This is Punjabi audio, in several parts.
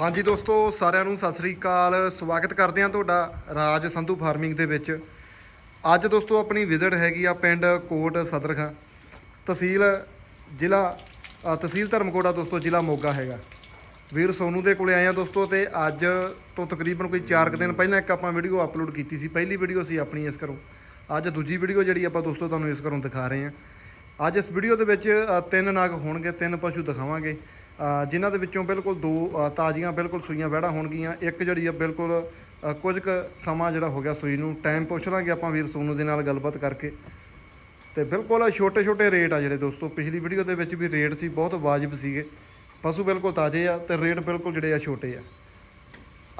ਹਾਂਜੀ ਦੋਸਤੋ, ਸਾਰਿਆਂ ਨੂੰ ਸਤਿ ਸ੍ਰੀ ਅਕਾਲ। ਸਵਾਗਤ ਕਰਦੇ ਹਾਂ ਤੁਹਾਡਾ ਰਾਜ ਸੰਧੂ ਫਾਰਮਿੰਗ ਦੇ ਵਿੱਚ। ਅੱਜ ਦੋਸਤੋ, ਆਪਣੀ ਵਿਜ਼ਿਟ ਹੈਗੀ ਆ ਪਿੰਡ ਕੋਟ ਸਦਰਖਾ। ਤਹਿਸੀਲ ਜ਼ਿਲ੍ਹਾ ਤਹਿਸੀਲ ਧਰਮਕੋਟ ਦੋਸਤੋ, ਜ਼ਿਲ੍ਹਾ ਮੋਗਾ ਹੈਗਾ। ਵੀਰ ਸੋਨੂ ਦੇ ਕੋਲੇ ਆਏ ਆ ਦੋਸਤੋ ਤੇ ਅੱਜ ਤੋਂ ਤਕਰੀਬਨ ਕੋਈ 4 ਦਿਨ ਪਹਿਲਾਂ ਇੱਕ ਆਪਾਂ ਵੀਡੀਓ ਅਪਲੋਡ ਕੀਤੀ ਸੀ। ਪਹਿਲੀ ਵੀਡੀਓ ਸੀ ਆਪਣੀ ਇਸ ਕਰੋ ਅੱਜ ਦੂਜੀ ਵੀਡੀਓ ਜਿਹੜੀ ਆਪਾਂ ਦੋਸਤੋ ਤੁਹਾਨੂੰ ਇਸ ਘਰੋਂ ਦਿਖਾ ਰਹੇ ਹਾਂ। ਅੱਜ ਇਸ ਵੀਡੀਓ ਦੇ ਵਿੱਚ ਤਿੰਨ ਨਾਗ ਹੋਣਗੇ, ਤਿੰਨ ਪਸ਼ੂ ਦਿਖਾਵਾਂਗੇ। ਜਿਨ੍ਹਾਂ ਦੇ ਵਿੱਚੋਂ ਬਿਲਕੁਲ ਦੋ ਤਾਜ਼ੀਆਂ ਬਿਲਕੁਲ ਸੂਈਆਂ ਵਹਿੜਾਂ ਹੋਣਗੀਆਂ। ਇੱਕ ਜਿਹੜੀ ਆ ਬਿਲਕੁਲ ਕੁਝ ਕੁ ਸਮਾਂ ਜਿਹੜਾ ਹੋ ਗਿਆ ਸੂਈ ਨੂੰ ਟਾਈਮ ਪੁੱਛ ਲਾਂਗੇ ਆਪਾਂ ਵੀਰ ਸੋਨੂ ਦੇ ਨਾਲ ਗੱਲਬਾਤ ਕਰਕੇ। ਤੇ ਬਿਲਕੁਲ ਛੋਟੇ ਛੋਟੇ ਰੇਟ ਆ ਜਿਹੜੇ ਦੋਸਤੋ, ਪਿਛਲੀ ਵੀਡੀਓ ਦੇ ਵਿੱਚ ਵੀ ਰੇਟ ਸੀ, ਬਹੁਤ ਵਾਜਬ ਸੀਗੇ। ਪਸ਼ੂ ਬਿਲਕੁਲ ਤਾਜ਼ੇ ਆ ਤੇ ਰੇਟ ਬਿਲਕੁਲ ਜਿਹੜੇ ਆ ਛੋਟੇ ਆ।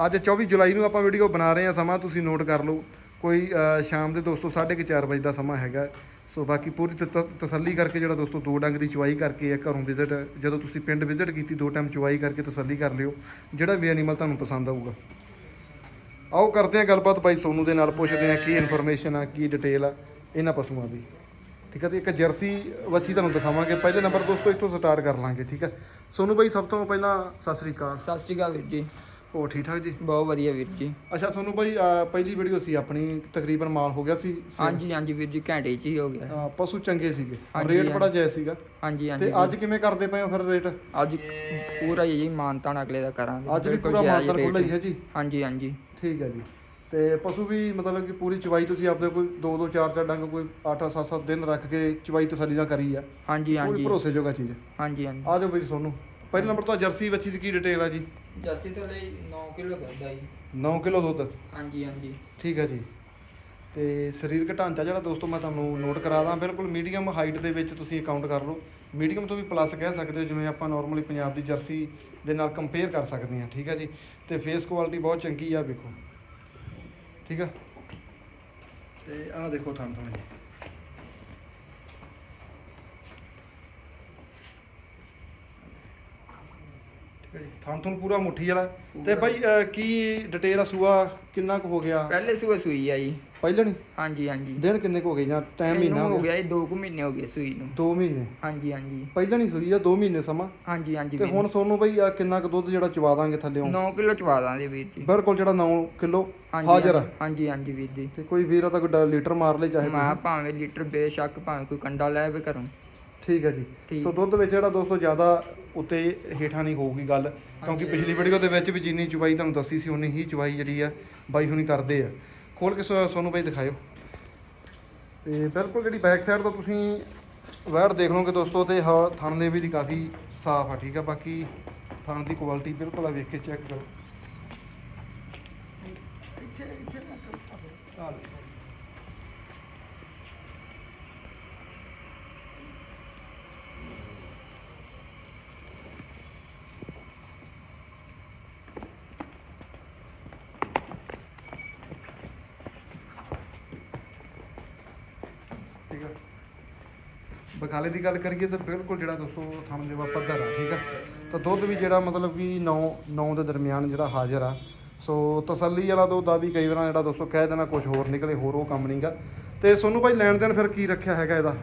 ਅੱਜ 24 ਜੁਲਾਈ ਨੂੰ ਆਪਾਂ ਵੀਡੀਓ ਬਣਾ ਰਹੇ ਆ ਸਮਾਂ, ਤੁਸੀਂ ਨੋਟ ਕਰ ਲਓ। ਕੋਈ ਸ਼ਾਮ ਦੇ ਦੋਸਤੋ 4:30 ਵਜੇ ਦਾ ਸਮਾਂ ਹੈਗਾ। ਸੋ ਬਾਕੀ ਪੂਰੀ ਤ- ਤਸੱਲੀ ਕਰਕੇ ਜਿਹੜਾ ਦੋਸਤੋ ਦੋ ਡੰਗ ਦੀ ਚੁਆਈ ਕਰਕੇ ਆ ਘਰੋਂ ਵਿਜ਼ਿਟ ਜਦੋਂ ਤੁਸੀਂ ਪਿੰਡ ਵਿਜ਼ਿਟ ਕੀਤੀ ਦੋ ਟਾਈਮ ਚੁਆਈ ਕਰਕੇ ਤਸੱਲੀ ਕਰ ਲਿਓ, ਜਿਹੜਾ ਵੀ ਐਨੀਮਲ ਤੁਹਾਨੂੰ ਪਸੰਦ ਆਊਗਾ। ਆਓ ਕਰਦੇ ਆ ਗੱਲਬਾਤ ਬਾਈ ਸੋਨੂ ਦੇ ਨਾਲ, ਪੁੱਛਦੇ ਆ ਕੀ ਇਨਫੋਰਮੇਸ਼ਨ ਆ, ਕੀ ਡਿਟੇਲ ਆ ਇਹਨਾਂ ਪਸ਼ੂਆਂ ਦੀ। ਠੀਕ ਹੈ ਤੇ ਇੱਕ ਜਰਸੀ ਵੱਛੀ ਤੁਹਾਨੂੰ ਦਿਖਾਵਾਂਗੇ। ਪਹਿਲੇ ਨੰਬਰ ਦੋਸਤੋ ਇੱਥੋਂ ਸਟਾਰਟ ਕਰ ਲਾਂਗੇ, ਠੀਕ ਹੈ ਸੋਨੂ ਬਾਈ, ਸਭ ਤੋਂ ਪਹਿਲਾਂ ਸਤਿ ਸ੍ਰੀ ਅਕਾਲ। ਸਤਿ ਸ਼੍ਰੀ ਅਕਾਲ ਵੀਰ ਜੀ। ਹੋ ਠੀਕ ਠਾਕ ਜੀ? ਬਹੁਤ ਵਧੀਆ ਵੀਰ ਜੀ। ਅੱਛਾ ਸੋਨੂੰ ਭਾਈ ਅਹ ਪਹਿਲੀ ਵੀਡੀਓ ਸੀ ਆਪਣੀ ਤਕਰੀਬਨ ਮਾਲ ਹੋ ਗਿਆ ਸੀ। ਹਾਂਜੀ ਹਾਂਜੀ ਵੀਰ ਜੀ ਘੰਟੇ 'ਚ ਹੀ ਹੋ ਗਿਆ। ਅਹ ਪਸ਼ੂ ਚੰਗੇ ਸੀਗੇ। ਹਾਂਜੀ, ਰੇਟ ਬੜਾ ਜਾਇਜ਼ ਸੀਗਾ। ਹਾਂਜੀ ਤੇ ਹਾਂਜੀ ਅੱਜ ਕਿਵੇਂ ਕਰਦੇ ਪਏ ਹੋ ਫਿਰ ਰੇਟ ਅੱਜ ਪੂਰਾ ਜੀ ਮਾਨਤਾਨ ਅਗਲੇ ਦਾ ਕਰਾਂਗੇ। ਅੱਜ ਵੀ ਬਿਲਕੁਲ ਪੂਰਾ ਜਾਇਜ਼ ਮਾਤਰ ਹੀ। ਹੈ ਜੀ? ਹਾਂਜੀ ਹਾਂਜੀ। ਠੀਕ ਹੈ ਜੀ। ਤੇ ਪਸ਼ੂ ਵੀ ਮਤਲਬ ਕਿ ਪੂਰੀ ਚਵਾਈ ਤੁਸੀਂ ਆਪਦੇ ਕੋਈ 2 2 4 4 ਡੰਗ ਕੋਈ 8 7 7 ਦਿਨ ਰੱਖ ਕੇ ਚਵਾਈ ਤਸੱਲੀ ਨਾਲ ਕਰੀ ਆ। ਹਾਂਜੀ ਪੂਰੀ ਹਾਂਜੀ। ਭਰੋਸੇਯੋਗ ਚੀਜ਼। ਹਾਂਜੀ ਹਾਂਜੀ। ਆ ਜਾਓ ਬਈ ਸੋਨੂੰ। ਪਹਿਲੇ ਨੰਬਰ ਤੋਂ ਜਰਸੀ ਬੱਚੀ ਦੀ ਕੀ ਡਿਟੇਲ ਆ ਜੀ? ਜਸਤੀ ਤੋਂ ਲਈ 9 ਕਿਲੋ ਕਰਦਾ ਜੀ। 9 ਕਿਲੋ ਦੁੱਧ? ਹਾਂਜੀ ਹਾਂਜੀ। ਠੀਕ ਹੈ ਜੀ। ਤੇ ਸਰੀਰਕ ਢਾਂਚਾ ਜਿਹੜਾ ਦੋਸਤੋ ਮੈਂ ਤੁਹਾਨੂੰ ਨੋਟ ਕਰਾ ਦਾਂ। ਬਿਲਕੁਲ ਮੀਡੀਅਮ ਹਾਈਟ ਦੇ ਵਿੱਚ ਤੁਸੀਂ ਅਕਾਊਂਟ ਕਰ ਲਓ। ਮੀਡੀਅਮ ਤੋਂ ਵੀ ਪਲੱਸ ਕਹਿ ਸਕਦੇ ਹੋ ਜਿਵੇਂ ਆਪਾਂ ਨਾਰਮਲੀ ਪੰਜਾਬ ਦੀ ਜਰਸੀ ਦੇ ਨਾਲ ਕੰਪੇਅਰ ਕਰ ਸਕਦੇ ਹਾਂ ਠੀਕ ਹੈ ਜੀ। ਤੇ ਫੇਸ ਕੁਆਲਿਟੀ ਬਹੁਤ ਚੰਗੀ ਆ ਵੇਖੋ। ਠੀਕ ਆ? ਤੇ ਆਹ ਦੇਖੋ ਥਣ ਥਣ ਜੀ ਠੀਕ ਹੈ ਜੀ ਥਣ ਥਣ ਪੂਰਾ ਮੁੱਠੀ ਵਾਲਾ। ਤੇ ਬਾਈ ਅਹ, ਕੀ ਡਿਟੇਲ ਆ ਸੂਆ? ਕਿੰਨਾ ਕੁ ਹੋ ਗਿਆ? ਪਹਿਲੇ ਸੂਏ ਸੂਈ ਆ ਜੀ। ਪਹਿਲਾਂ ਨਹੀਂ ਹਾਂਜੀ ਹਾਂਜੀ। ਦਿਨ ਕਿੰਨੇ ਕੁ ਹੋ ਗਏ ਜਾਂ ਟਾਈਮ ਮਹੀਨਾ ਹੋ ਹੋ ਗਿਆ? ਜੀ 2 ਕੁ ਮਹੀਨੇ ਹੋ ਗਏ ਸੂਈ ਨੂੰ। 2 ਮਹੀਨੇ? ਹਾਂਜੀ ਹਾਂਜੀ। ਪਹਿਲਾਂ ਨਹੀਂ ਸੂਈ ਆ 2 ਮਹੀਨੇ ਸਮਾਂ? ਹਾਂਜੀ ਹਾਂਜੀ ਤੇ ਹੁਣ ਤੁਹਾਨੂੰ ਬਈ ਆ ਕਿੰਨਾ ਕੁ ਦੁੱਧ ਜਿਹੜਾ ਚਵਾ ਦਾਂਗੇ ਥੱਲੇੋਂ? 9 ਕਿਲੋ ਚਵਾ ਦਾਂਗੇ ਵੀਰ ਜੀ। ਬਿਲਕੁਲ ਜਿਹੜਾ 9 ਕਿਲੋ ਹਾਂਜੀ ਹਾਜ਼ਰ ਆ। ਹਾਂਜੀ ਹਾਂਜੀ ਵੀਰ ਜੀ। ਤੇ ਕੋਈ ਵੀਰ ਆ ਤਾਂ ਕੋਈ ਡ- ਲੀਟਰ ਮਾਰ ਲੇ ਚਾਹੇ ਮੈਂ ਭਾਵੇਂ ਲੀਟਰ ਬੇਸ਼ੱਕ ਭਾਵੇਂ ਕੋਈ ਕੰਡਾ ਲੈ ਆਵੇ ਘਰੋਂ। ਠੀਕ ਹੈ ਜੀ ਠੀਕ। ਸੋ ਦੁੱਧ ਵਿੱਚ ਜਿਹੜਾ ਦੋਸਤੋ ਜ਼ਿਆਦਾ ਉੱਤੇ ਹੇਠਾਂ ਨਹੀਂ ਹੋਊਗੀ ਗੱਲ ਕਿਉਂਕਿ ਪਿਛਲੀ ਵੀਡੀਓ ਦੇ ਵਿੱਚ ਵੀ ਜਿੰਨੀ ਚੁਵਾਈ ਤੁਹਾਨੂੰ ਦੱਸੀ ਸੀ ਉਨੀ ਹੀ ਚੁਵਾਈ ਜਿਹੜੀ ਆ ਬਾਈ ਹੁਣੀ ਕਰਦੇ ਆ ਖੋਲ ਕੇ ਸੋ- ਸੋਨੂੰ ਬਾਈ ਦਿਖਾਇਓ ਤੇ ਬਿਲਕੁਲ ਜਿਹੜੀ ਬੈਕ ਸਾਈਡ ਤੋਂ ਤੁਸੀਂ ਵੈੜ ਦੇਖ ਲਓਗੇ ਦੋਸਤੋ ਤੇ ਹ ਥਣ ਦੇ ਵੀ ਦੀ ਕਾਫੀ ਸਾਫ਼ ਆ ਠੀਕ ਆ ਬਾਕੀ ਥਣ ਦੀ ਕੁਆਲਿਟੀ ਬਿਲਕੁਲ ਆ ਵੇਖ ਕੇ ਚੈੱਕ ਕਰੋ ਠੀਕ ਆ। ਬਖਾਲੇ ਦੀ ਗੱਲ ਕਰੀਏ ਤਾਂ ਬਿਲਕੁਲ ਜਿਹੜਾ ਦੋਸਤੋ ਥਣ ਦੇ ਵਾ ਪੱਧਰ ਆ ਠੀਕ ਆ। ਤਾਂ ਦੁੱਧ ਵੀ ਜਿਹੜਾ ਮਤਲਬ ਕਿ 9 9 ਦੇ ਦਰਮਿਆਨ ਜਿਹੜਾ ਹਾਜ਼ਰ ਆ। ਸੋ ਤਸੱਲੀ ਵਾਲਾ ਦੁੱਧ ਆ ਵੀ ਕਈ ਵਾਰਾਂ ਜਿਹੜਾ ਦੋਸਤੋ ਕਹਿ ਦੇਣਾ ਕੁਝ ਹੋਰ ਨਿਕਲੇ ਹੋਰ ਉਹ ਕੰਮ ਨਹੀਂਗਾ। ਤੇ ਸੋਨੂੰ ਭਾਈ ਲੈਣ ਦੇਣ ਫਿਰ ਕੀ ਰੱਖਿਆ ਹੈਗਾ ਇਹਦਾ?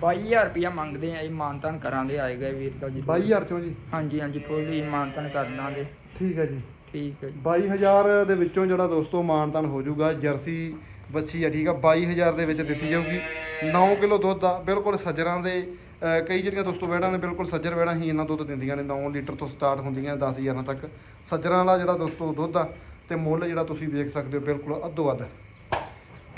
22000 ਰੁਪਇਆ ਮੰਗਦੇ ਆ ਜੀ ਮਾਨਤਾਨ ਕਰਾਂਗੇ ਆਏ ਗਏ ਵੀਰ ਦਾ ਜੀ। 22000 ਚੋਂ ਜੀ? ਹਾਂਜੀ ਹਾਂਜੀ ਫੁੱਲੀ ਮਾਨਤਾਨ ਕਰ ਦਾਂਗੇ ਠੀਕ ਹੈ ਜੀ। ਠੀਕ ਹੈ ਜੀ। 22000 ਦੇ ਵਿੱਚੋਂ ਜਿਹੜਾ ਦੋਸਤੋ ਮਾਨਤਾਨ ਹੋ ਜਾਊਗਾ ਜਰਸੀ ਬੱਚੀ ਆ, ਠੀਕ ਆ? 22000 ਦੇ ਵਿੱਚ ਦਿੱਤੀ ਜਾਊਗੀ। 9 ਕਿਲੋ ਦੁੱਧ ਆ, ਬਿਲਕੁਲ ਸੱਜਰਾਂ ਦੇ ਕਈ ਜਿਹੜੀਆਂ ਦੋਸਤੋ ਵੈੜਾਂ ਨੇ, ਬਿਲਕੁਲ ਸੱਜਰ ਵੈੜਾਂ ਹੀ ਇਹਨਾਂ ਦੁੱਧ ਦਿੰਦੀਆਂ ਨੇ। 9 ਲੀਟਰ ਤੋਂ ਸਟਾਰਟ ਹੁੰਦੀਆਂ 10000 ਤੱਕ। ਸੱਜਰਾਂ ਦਾ ਜਿਹੜਾ ਦੋਸਤੋ ਦੁੱਧ ਆ, ਤੇ ਮੁੱਲ ਜਿਹੜਾ ਤੁਸੀਂ ਵੇਖ ਸਕਦੇ ਹੋ, ਬਿਲਕੁਲ ਅੱਧੋ ਅੱਧ।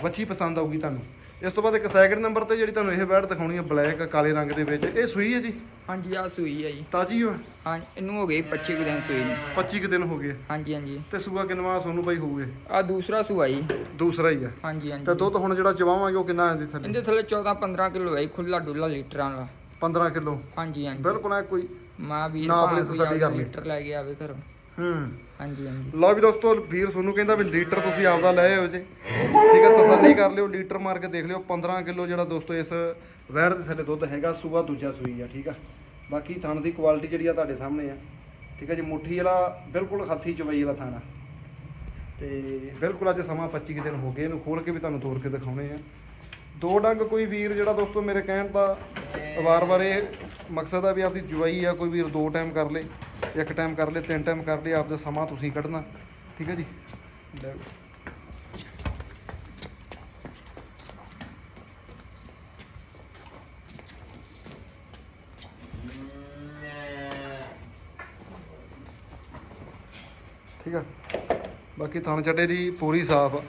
ਵੱਛੀ ਪਸੰਦ ਆਊਗੀ ਤੁਹਾਨੂੰ। ਇਸ ਤੋਂ ਬਾਅਦ ਇੱਕ ਸੈਕਿੰਡ ਨੰਬਰ ਤੇ ਜਿਹੜੀ ਤੁਹਾਨੂੰ ਇਹ ਵੈੜ ਦਿਖਾਉਣੀ ਹੈ ਬਲੈਕ ਕਾਲੇ ਰੰਗ ਦੇ ਵਿੱਚ। ਇਹ ਸੂਈ ਹੈ ਜੀ? ਹਾਂਜੀ ਆ ਸੂਈ ਹੈ ਜੀ। ਤਾਜੀ ਹੋ ਹਾਂ ਇਹਨੂੰ ਹੋ ਗਈ 25 ਕੁ ਦਿਨ ਸੂਈ ਨੂੰ। 25 ਕੁ ਦਿਨ ਹੋ ਗਏ। ਹਾਂਜੀ ਹਾਂਜੀ। ਤੇ ਸੂਆ ਕਿੰਨਵਾ ਸੋਨੂੰ ਭਾਈ ਹੋਊਗੇ? ਆ ਦੂਸਰਾ ਸੂਆ ਜੀ। ਦੂਸਰਾ ਹੀ ਆ। ਹਾਂਜੀ ਤੇ ਹਾਂਜੀ ਦੁੱਧ ਹੁਣ ਜਿਹੜਾ ਚਵਾਵਾਂਗੇ ਉਹ ਕਿੰਨਾ ਆਂਦੀ ਥੱਲੇ? ਇਹਦੇ ਥੱਲੇ 14 15 ਕਿਲੋ ਹੈ ਖੁੱਲਾ ਡੁੱਲਾ ਲੀਟਰਾਂ ਦਾ 15 ਕਿਲੋ? ਹਾਂਜੀ ਹਾਂਜੀ। ਬਿਲਕੁਲ ਐ ਕੋਈ ਮਾਂ ਵੀਰ ਨਾ ਆਪਣੀ ਕੋਈ ਤਸੱਲੀ ਕਰ ਆਪਦਾ ਲਈ। ਲੀਟਰ ਲੈ ਕੇ ਆਵੇ ਘਰੋਂ। ਹੂੰ ਹਾਂਜੀ ਹਾਂਜੀ। ਲਓ ਵੀ ਦੋਸਤੋ, ਵੀਰ ਤੁਹਾਨੂੰ ਕਹਿੰਦਾ ਵੀ ਲੀਟਰ ਤੁਸੀਂ ਆਪਦਾ ਲੈ ਆਇਓ ਜੇ। ਠੀਕ ਹੈ ਤਸੱਲੀ ਕਰ ਲਿਓ, ਲੀਟਰ ਮਾਰ ਕੇ ਦੇਖ ਲਿਓ 15 ਕਿਲੋ ਜਿਹੜਾ ਦੋਸਤੋ ਇਸ ਵੈੜ ਦੇ ਥੱਲੇ ਦੁੱਧ ਹੈਗਾ, ਸੂਆ ਦੂਜਾ ਸੂਈ ਆ, ਠੀਕ ਆ। ਬਾਕੀ ਥਣ ਦੀ ਕੁਆਲਿਟੀ ਜਿਹੜੀ ਆ ਤੁਹਾਡੇ ਸਾਹਮਣੇ ਆ। ਠੀਕ ਹੈ ਜੀ, ਮੁੱਠੀ ਵਾਲਾ ਬਿਲਕੁਲ ਹੱਥੀ ਚਵਾਈ ਵਾਲਾ ਥਾਣਾ। ਤੇ ਬਿਲਕੁਲ ਅੱਜ ਸਮਾਂ 25 ਕੁ ਦਿਨ ਹੋ ਗਏ, ਇਹਨੂੰ ਖੋਲ ਕੇ ਵੀ ਤੁਹਾਨੂੰ ਤੋੜ ਕੇ ਦਿਖਾਉਣੇ ਆ। ਦੋ ਡੰਗ ਕੋਈ ਵੀਰ ਜਿਹੜਾ ਦੋਸਤੋ ਮੇਰੇ ਕਹਿਣ ਦਾ ਵਾਰ-ਵਾਰ ਇਹ ਮਕਸਦ ਆ ਵੀ ਆਪਦੀ ਜਵਾਈ ਆ, ਕੋਈ ਵੀਰ ਦੋ ਟਾਈਮ ਕਰ ਲੇ। ਇੱਕ ਟਾਈਮ ਕਰ ਲਏ, ਤਿੰਨ ਟਾਈਮ ਕਰ ਲਏ, ਆਪਦਾ ਸਮਾਂ ਤੁਸੀਂ ਕੱਢਣਾ। ਠੀਕ ਹੈ ਜੀ? ਠੀਕ ਆ? ਬਾਕੀ ਥਣ ਚੱਡੇ ਦੀ ਪੂਰੀ ਸਾਫ਼ ਆ।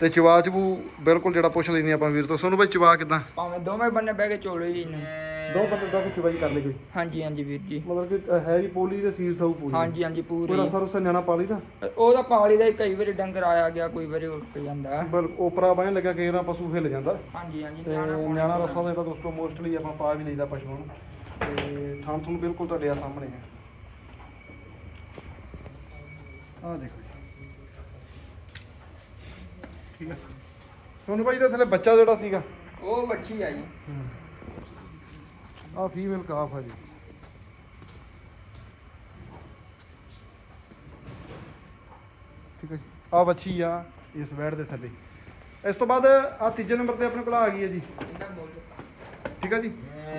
ਤੇ ਚਵਾ ਚਬੂ ਬਿਲਕੁਲ ਜਿਹੜਾ ਪੁੱਛ ਲੈਣੀ ਆਪਾਂ ਵੀਰ ਤੋਂ। ਸੋਨੂੰ ਬਾਈ, ਚਵਾ ਕਿਦਾਂ? ਭਾਵੇਂ ਦੋਵੇਂ ਬੰਨੇ ਬਹਿ ਕੇ ਚੋਲੇ ਹੀ ਨੇ ਦੋ ਬੰਦੇ ਦਾ ਚਵਾਈ ਕਰ ਲੈ ਕੋਈ? ਹਾਂਜੀ ਹਾਂਜੀ ਵੀਰ ਜੀ। ਮਤਲਬ ਕਿ ਅ, ਹੈ ਹੀ ਪੋਲੀ ਤੇ ਸੀਲ ਸਭ ਪੂਰੀ। ਹਾਂਜੀ ਹਾਂਜੀ ਪੂਰਾ। ਪੂਰੀ ਸਰਵ ਨਿਆਣਾ ਪਾਲੀ ਦਾ ਉਹਦਾ ਪਾਲੀ ਦਾ ਹੀ ਕਈ ਵਾਰੀ ਡੰਗਰ ਆਇਆ ਗਿਆ ਕੋਈ ਵਾਰੀ ਉੱਟ ਜਾਂਦਾ। ਬਲ ਉਪਰਾ ਬਾਹ ਲੱਗਾ ਕਈ ਵਾਰ ਪਸ਼ੂ ਹਿੱਲ ਜਾਂਦਾ। ਹਾਂਜੀ ਹਾਂਜੀ ਤੇ ਨਿਆਣਾ ਨਿਆਣਾ ਰਸਾ ਦਾ ਜਿਹੜਾ ਦੋਸਤੋ ਮੋਸਟਲੀ ਆਪਾਂ ਪਾ ਵੀ ਲਈਦਾ ਪਸ਼ੂਆਂ ਨੂੰ। ਤੇ ਥਾਂ ਤੁਹਾਨੂੰ ਬਿਲਕੁਲ ਤੁਹਾਡੇ ਆ ਸਾਹਮਣੇ ਹੈ। ਆਹ ਦੇਖੋ ਜੀ। ਠੀਕ ਹੈ। ਸੋਨੂੰ ਭਾਈ ਦਾ ਥੱਲੇ ਬੱਚਾ ਜਿਹੜਾ ਸੀਗਾ? ਉਹ ਵੱਛੀ ਆ ਜੀ। ਆ ਫੀਮੇਲ ਕਾਫ ਆ ਜੀ। ਠੀਕ ਹੈ ਜੀ। ਆ ਬੱਚੀ ਆ ਇਸ ਬੈਡ ਦੇ ਥੱਲੇ। ਇਸ ਤੋਂ ਬਾਅਦ ਆ ਤੀਜੇ ਨੰਬਰ ਤੇ ਆਪਣੇ ਕੋਲ ਆ ਗਈ ਹੈ ਜੀ। ਠੀਕ ਹੈ ਜੀ।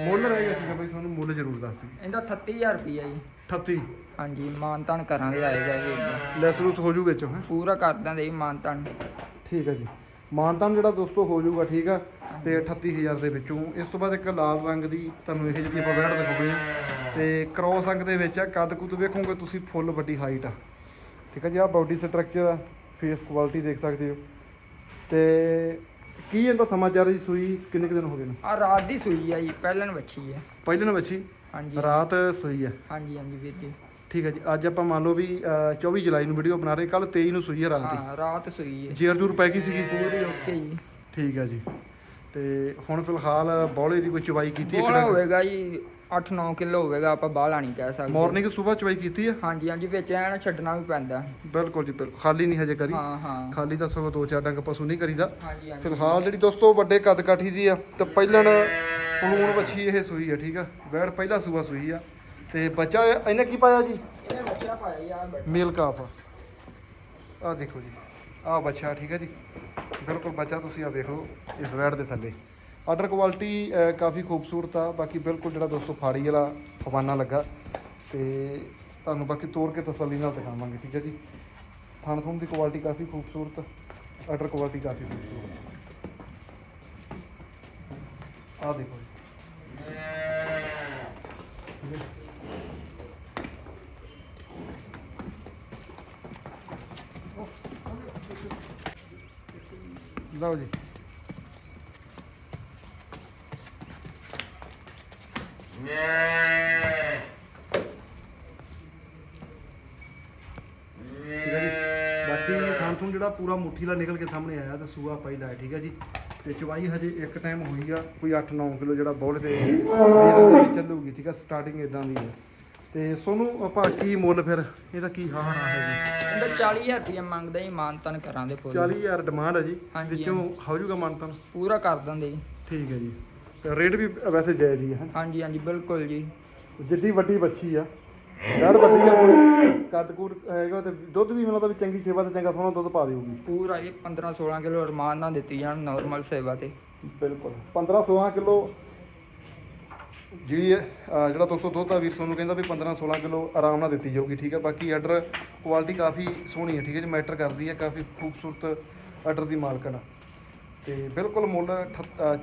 ਮੁੱਲ ਰਹਿ ਗਿਆ ਸੀਗਾ ਬਈ ਤੁਹਾਨੂੰ ਮੁੱਲ ਜ਼ਰੂਰ ਦੱਸ ਦਿਓ ਇਹਦਾ 38000 ਰੁਪਈਆ ਜੀ। 38 ਹਾਂਜੀ ਮਾਨਤਾਨ ਕਰਾਂਗੇ ਆਏਗਾ ਜੀ ਏਦਾਂ। ਲੈਸ ਲੂਸ ਹੋ ਜੂ ਵਿੱਚੋਂ ਹੈ? ਪੂਰਾ ਕਰ ਦਿੰਦੇ ਜੀ ਮਾਨਤਾਨ ਠੀਕ ਹੈ ਜੀ। ਮਾਨਤਾਨ ਜਿਹੜਾ ਦੋਸਤੋ ਹੋ ਜਾਊਗਾ ਠੀਕ ਆ? ਤੇ 38000 ਦੇ ਵਿੱਚੋਂ। ਇਸ ਤੋਂ ਬਾਅਦ ਇੱਕ ਲਾਲ ਰੰਗ ਦੀ ਤੁਹਾਨੂੰ ਇਹ ਜਿਹੜੀ ਆਪਾਂ ਵੈੜ ਦਿਖਾਉਂਦੇ ਆ। ਤੇ ਕ੍ਰੋਸ ਅੰਗ ਦੇ ਵਿੱਚ ਆ ਕੱਦ ਕੁੱਦ ਵੇਖੋਗੇ ਤੁਸੀਂ ਫੁੱਲ ਵੱਡੀ ਹਾਈਟ ਆ। ਠੀਕ ਹੈ ਜੀ ਆ ਬਾਡੀ ਸਟਰਕਚਰ ਆ ਫੇਸ ਕੁਆਲਿਟੀ ਦੇਖ ਸਕਦੇ ਹੋ। ਤੇ ਕੀ ਇਹਦਾ ਸਮਾਚਾਰ ਜੀ ਸੂਈ? ਕਿੰਨੇ ਕੁ ਦਿਨ ਹੋ ਗਏ ਨੇ ਆ ਰਾਤ ਦੀ ਸੂਈ ਆ ਜੀ ਪਹਿਲਨ ਵੱਛੀ ਹੈ ਪਹਿਲਾਂ ਵੱਛੀ? ਹਾਂਜੀ। ਰਾਤ ਸੂਈ ਆ। ਹਾਂਜੀ ਹਾਂਜੀ ਵੀਰ ਜੀ। ਠੀਕ ਹੈ ਜੀ ਅੱਜ ਆਪਾਂ ਮੰਨ ਲਓ ਵੀ ਅਹ, 24 ਜੁਲਾਈ ਨੂੰ ਵੀਡੀਓ ਬਣਾ ਰਹੇ ਕੱਲ 23 ਨੂੰ ਸੂਈ ਰਾਤ ਦੀ ਹਾਂ ਰਾਤ ਸੂਈ ਹੈ। ਜੇਰ ਜੂਰ ਪੈ ਗਈ ਸੀਗੀ। ਪੂਰੀ ਓਕੇ ਜੀ। ਠੀਕ ਹੈ ਜੀ। ਤੇ ਹੁਣ ਫਿਲਹਾਲ ਬੌਲੇ ਦੀ ਕੋਈ ਚਵਾਈ ਕੀਤੀ ਬੋਲਾ ਹੋਵੇਗਾ ਜੀ 8-9 ਕਿਲੋ ਹੋਵੇਗਾ ਆਪਾਂ ਬਾਹਲਾ ਨਹੀਂ ਕਹਿ ਸਕਦੇ। ਮਾਰਨਿੰਗ ਸਵੇਰ ਚਵਾਈ ਕੀਤੀ ਆ ਹਾਂਜੀ ਹਾਂਜੀ ਵਿੱਚ ਐਨ ਛੱਡਣਾ ਵੀ ਪੈਂਦਾ। ਬਿਲਕੁਲ ਜੀ ਬਿਲਕੁਲ। ਖਾਲੀ ਨਹੀਂ ਹਜੇ ਕਰੀ। ਹਾਂ ਹਾਂ। ਖਾਲੀ ਤਾਂ ਸਗੋਂ ਦੋ ਚਾਰ ਡੰਗ ਪਸ਼ੂ ਨਹੀਂ ਕਰੀਦਾ। ਹਾਂਜੀ ਹਾਂਜੀ। ਫਿਲਹਾਲ ਜਿਹੜੀ ਦੋਸਤੋ ਵੱਡੇ ਕੱਦ ਕਾਠੀ ਦੀ ਆ ਤੇ ਪਹਿਲਣ ਪਲੂਣ ਵੱਛੀ ਇਹ ਸੂਈ ਆ ਠੀਕ ਆ? ਵੈੜ ਪਹਿਲਾ ਸੂਆ ਸੂਈ ਆ। ਤੇ ਬੱਚਾ ਇਹਨੇ ਕੀ ਪਾਇਆ ਜੀ? ਇਹ ਬੱਚਾ ਪਾਇਆ ਬੈਠਾ ਮੇਲ ਕਾਫ ਆ ਦੇਖੋ ਜੀ ਆ ਬੱਚਾ ਠੀਕ ਹੈ ਜੀ? ਬਿਲਕੁਲ ਬੱਚਾ ਤੁਸੀਂ ਆ ਵੇਖ ਲਓ ਇਸ ਵੈੜ ਦੇ ਥੱਲੇ। ਆਰਡਰ ਕੁਆਲਿਟੀ ਕਾਫੀ ਖੂਬਸੂਰਤ ਆ ਬਾਕੀ ਬਿਲਕੁਲ ਜਿਹੜਾ ਦੋਸਤੋ ਫਾੜੀ ਵਾਲਾ ਫਵਾਨਾ ਲੱਗਾ। ਤੇ ਤੁਹਾਨੂੰ ਬਾਕੀ ਤੋੜ ਕੇ ਤਸੱਲੀ ਨਾਲ ਦਿਖਾਵਾਂਗੇ ਠੀਕ ਹੈ ਜੀ? ਥਣ ਥੁਣ ਦੀ ਕੁਆਲਿਟੀ ਕਾਫੀ ਖੂਬਸੂਰਤ ਆਰਡਰ ਕੁਆਲਿਟੀ ਕਾਫੀ ਖੂਬਸੂਰਤ। ਆ ਦੇਖੋ ਲਓ ਜੀ। ਠੀਕ ਹੈ ਜੀ ਬਾਕੀ ਥਾਂ ਜਿਹੜਾ ਪੂਰਾ ਮੁੱਠੀ ਦਾ ਨਿਕਲ ਕੇ ਸਾਹਮਣੇ ਆਇਆ ਤੇ ਸੂਆ ਪਹਿਲਾ ਹੈ ਠੀਕ ਹੈ ਜੀ। ਤੇ ਚਵਾਈ ਹਜੇ ਇੱਕ ਟਾਈਮ ਹੋਈ ਆ ਕੋਈ 8-9 ਕਿਲੋ ਜਿਹੜਾ ਬੋਲ ਵਿੱਚ ਚੱਲੂਗੀ ਠੀਕ ਹੈ ਸਟਾਰਟਿੰਗ ਇਦਾਂ ਦੀ ਹੈ ਤੇ ਸੋਨੂੰ ਆਪਾਂ ਕੀ ਮੁੱਲ ਫਿਰ? ਇਹਦਾ ਕੀ ਆ ਹੈ ਜੀ? ਇਹਦਾ 40000 ਰੁਪਏ ਮੰਗਦਾ ਜੀ ਮਾਨਤਾਨ ਕਰਾਂਦੇ ਫੁੱਲ 40000 ਡਿਮਾਂਡ ਹੈ ਜੀ। ਹਾਂਜੀ, ਵਿੱਚੋਂ ਹੋ ਜਾਊਗਾ ਮੰਨਤਨ ਪੂਰਾ ਕਰ ਦਿੰਦੇ ਜੀ। ਠੀਕ ਹੈ ਜੀ। ਤੇ ਰੇਟ ਵੀ ਵੈਸੇ ਜਾਇਜ਼ ਹੀ ਹੈ। ਹਾਂਜੀ ਹਾਂਜੀ ਬਿਲਕੁਲ ਜੀ। ਜਿੱਡੀ ਵੱਡੀ ਬੱਚੀ ਆ। ਡੜ ਵੱਡੀ ਆ ਕੋਈ ਕੱਦ ਕੂੜ ਹੈਗਾ ਤੇ ਦੁੱਧ ਵੀ ਮੈਨੂੰ ਤਾਂ ਵੀ ਚੰਗੀ ਸੇਵਾ ਤੇ ਚੰਗਾ ਸੋਹਣਾ ਦੁੱਧ ਪਾ ਦੇਊਗੀ। ਪੂਰਾ ਜੀ 15 16 ਕਿਲੋ ਰਮਾਨ ਨਾਲ ਦਿੱਤੀ ਜਾਣ ਨਾਰਮਲ ਸੇਵਾ ਤੇ। ਬਿਲਕੁਲ। 15 16 ਕਿਲੋ ਜਿਹੜੀ ਅਹ, ਜਿਹੜਾ 200 ਦੁੱਧ ਆ ਵੀਰ ਤੁਹਾਨੂੰ ਕਹਿੰਦਾ ਵੀ 15 16 ਕਿਲੋ ਆਰਾਮ ਨਾਲ ਦਿੱਤੀ ਜਾਊਗੀ ਠੀਕ ਆ? ਬਾਕੀ ਆਰਡਰ ਕੁਆਲਿਟੀ ਕਾਫੀ ਸੋਹਣੀ ਹੈ ਠੀਕ ਹੈ ਜੀ? ਮੈਟਰ ਕਰਦੀ ਹੈ ਕਾਫੀ ਖੂਬਸੂਰਤ ਆਰਡਰ ਦੀ ਮਾਲਕਣ ਆ। ਤੇ ਬਿਲਕੁਲ ਮੁੱਲ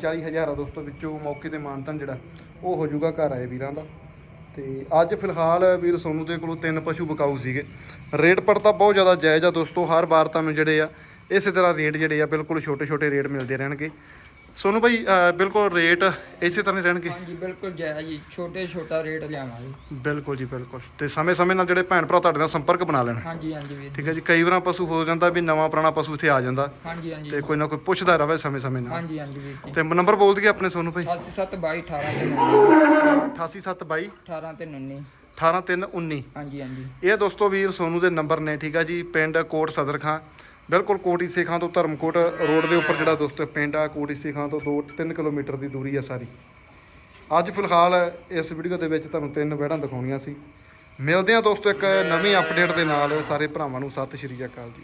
40000 ਆ ਦੋਸਤੋ ਵਿੱਚੋਂ ਮੌਕੇ ਤੇ ਮਾਨਤਨ ਜਿਹੜਾ ਉਹ ਹੋ ਜਾਊਗਾ ਘਰ ਆਏ ਵੀਰਾਂ ਦਾ। ਤੇ ਅੱਜ ਫਿਲਹਾਲ ਵੀਰ ਸੋਨੂ ਦੇ ਕੋਲੋਂ ਤਿੰਨ ਪਸ਼ੂ ਬਕਾਊ ਸੀਗੇ। ਰੇਟ ਪਰ ਬਹੁਤ ਜ਼ਿਆਦਾ ਜਾਇਜ਼ ਆ ਦੋਸਤੋ ਹਰ ਵਾਰ ਤੁਹਾਨੂੰ ਜਿਹੜੇ ਆ ਇਸੇ ਤਰ੍ਹਾਂ ਰੇਟ ਜਿਹੜੇ ਆ ਬਿਲਕੁਲ ਛੋਟੇ ਛੋਟੇ ਰੇਟ ਮਿਲਦੇ ਰਹਿਣਗੇ। ਸੋਨੂ ਭਾਈ ਅਹ, ਬਿਲਕੁਲ ਰੇਟ ਇਸੇ ਤਰ੍ਹਾਂ ਹੀ ਰਹਿਣਗੇ? ਹਾਂਜੀ ਬਿਲਕੁਲ ਜਾਇਜ਼ ਜੀ ਛੋਟੇ ਛੋਟਾ ਰੇਟ ਲਿਆਵਾਂਗੇ। ਬਿਲਕੁਲ ਜੀ ਬਿਲਕੁਲ। ਤੇ ਸਮੇਂ-ਸਮੇਂ ਨਾਲ ਜਿਹੜੇ ਭੈਣ ਭਰਾ ਤੁਹਾਡੇ ਨਾਲ ਸੰਪਰਕ ਬਣਾ ਲੈਣ। ਹਾਂਜੀ ਹਾਂਜੀ ਵੀਰ ਠੀਕ ਹੈ ਜੀ ਕਈ ਵਾਰਾਂ ਪਸ਼ੂ ਹੋ ਜਾਂਦਾ ਵੀ ਨਵਾਂ ਪੁਰਾਣਾ ਪਸ਼ੂ ਇੱਥੇ ਆ ਜਾਂਦਾ। ਹਾਂਜੀ ਹਾਂਜੀ। ਤੇ ਕੋਈ ਨਾ ਕੋਈ ਪੁੱਛਦਾ ਰਵੇ ਸਮੇਂ-ਸਮੇਂ ਨਾਲ। ਹਾਂਜੀ ਹਾਂਜੀ ਵੀਰ ਜੀ। ਤੇ ਨੰਬਰ ਬੋਲ ਦਈਏ ਆਪਣੇ ਸੋਨੂ ਭਾਈ। 87 22 18 ਤੇ 19 88722 18 ਤੇ 19 18319 ਹਾਂਜੀ ਹਾਂਜੀ। ਇਹ ਦੋਸਤੋ ਵੀਰ ਸੋਨੂ ਦੇ ਨੰਬਰ ਨੇ ਠੀਕ ਆ ਜੀ ਪਿੰਡ ਕੋਟ ਸਦਰ ਖਾਂ। ਬਿਲਕੁਲ ਕੋਟੀ ਸੇਖਾਂ ਤੋਂ ਧਰਮਕੋਟ ਰੋਡ ਦੇ ਉੱਪਰ ਜਿਹੜਾ ਦੋਸਤੋ ਪਿੰਡ ਆ, ਕੋਟੀ ਸੇਖਾਂ ਤੋਂ 2-3 ਕਿਲੋਮੀਟਰ ਦੀ ਦੂਰੀ ਆ ਸਾਰੀ। ਅੱਜ ਫਿਲਹਾਲ ਇਸ ਵੀਡੀਓ ਦੇ ਵਿੱਚ ਤੁਹਾਨੂੰ ਤਿੰਨ ਵਹਿੜਾਂ ਦਿਖਾਉਣੀਆਂ ਸੀ। ਮਿਲਦੇ ਆ ਦੋਸਤੋ ਇੱਕ ਨਵੀਂ ਅਪਡੇਟ ਦੇ ਨਾਲ ਸਾਰੇ ਭਰਾਵਾਂ ਨੂੰ। ਸਤਿ ਸ਼੍ਰੀ ਅਕਾਲ ਜੀ।